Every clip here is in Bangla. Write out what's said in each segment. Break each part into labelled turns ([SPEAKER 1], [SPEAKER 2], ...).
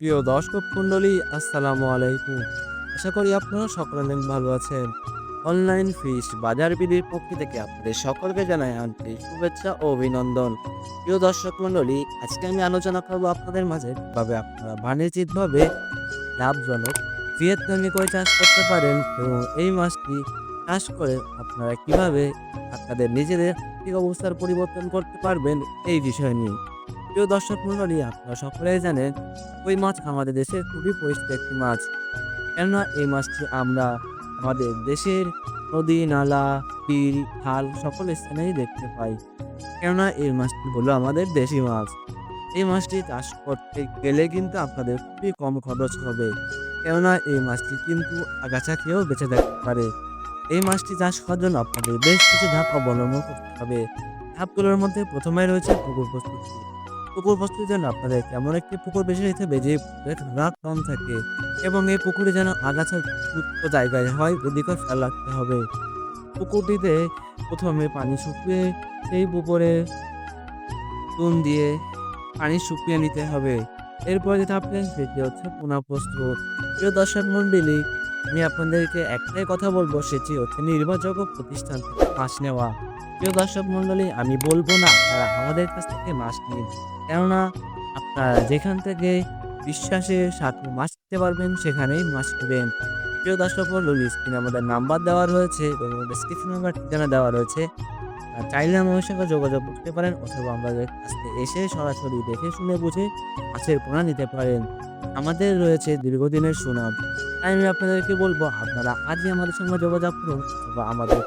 [SPEAKER 1] প্রিয় দর্শক মণ্ডলী, আসসালামু আলাইকুম। আশা করি আপনারা সকলে অনেক ভালো আছেন। অনলাইন ফিশ বাজার বিধির পক্ষ থেকে আপনাদের সকলকে জানাই আন্তরিক শুভেচ্ছা ও অভিনন্দন। প্রিয় দর্শক মণ্ডলী, আজকে আমি আলোচনা করব আপনাদের মাঝে কীভাবে আপনারা বাণিজ্যিকভাবে লাভজনক ভিয়েতনামি করে চাষ করতে পারেন এবং এই মাছটি চাষ করে আপনারা কীভাবে আপনাদের নিজেদের আর্থিক অবস্থার পরিবর্তন করতে পারবেন এই বিষয় নিয়ে। প্রিয় দর্শক মণ্ডলী, আপনারা সকলেই জানেন কই মাছ আমাদের দেশের খুবই পরিচিত একটি মাছ। কেননা এই মাছটি আমরা আমাদের দেশের নদী, নালা, বিল, খাল সকল স্থানেই দেখতে পাই। কেননা এই মাছটি হলো আমাদের দেশি মাছ। এই মাছটি চাষ করতে গেলে কিন্তু আপনাদের খুবই কম খরচ হবে। কেননা এই মাছটি কিন্তু আগাছা খেয়েও বেঁচে থাকতে পারে। এই মাছটি চাষ করার জন্য আপনাদের বেশ কিছু ধাপ অবলম্বন করতে হবে। ধাপগুলোর মধ্যে প্রথমে রয়েছে পুকুর প্রস্তুতি। পুকুর প্রস্তুতির যেন আপনাদের এমন একটি পুকুর বেছে নিতে হবে, যে রাত কম থাকে এবং এই পুকুরে যেন আগাছা যুক্ত জায়গায় হয় ওদিকে খেয়াল রাখতে হবে। পুকুরটিতে প্রথমে পানি শুকিয়ে সেই পুকুরে চুন দিয়ে পানি শুকিয়ে নিতে হবে। এরপর যেটা আপনার সেটি হচ্ছে পুনঃ প্রস্তুত প্রিয় দর্শক মন্ডলী আমি আপনাদেরকে একটাই কথা বলব, সেটি হচ্ছে নির্ভরযোগ্য প্রতিষ্ঠান থেকে মাছ নেওয়া। প্রিয় দর্শক মন্ডলী আমি বলব না, আপনারা আমাদের কাছ থেকে মাছ নিন। কেননা, আপনারা যেখান থেকে বিশ্বাসের সাথে মাছ নিতে পারবেন, সেখানেই মাছ নেবেন। প্রিয় দর্শক মন্ডলী স্ক্রিনে আমাদের নাম্বার দেওয়া রয়েছে এবং ডিসক্রিপশন নাম্বার ঠিকানা দেওয়া রয়েছে। চাইলে আমাদের সঙ্গে যোগাযোগ করতে পারেন অথবা আমাদের কাছ এসে সরাসরি দেখে শুনে বুঝে মাছের পোনা নিতে পারেন। আমাদের রয়েছে দীর্ঘদিনের সুনাম। তাই আমি আপনাদেরকে বলব, আপনারা আজই আমাদের সঙ্গে যোগাযোগ করুন অথবা আমাদের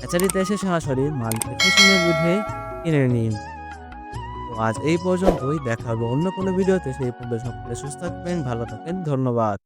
[SPEAKER 1] হ্যাচারিতে এসে সরাসরি মাল দেখে শুনে বুঝে কিনে নিন। তো আজ এই পর্যন্তই। দেখা হবে অন্য কোনো ভিডিওতে। সেই পর্যন্ত সকলে সুস্থ থাকবেন, ভালো থাকেন, ধন্যবাদ।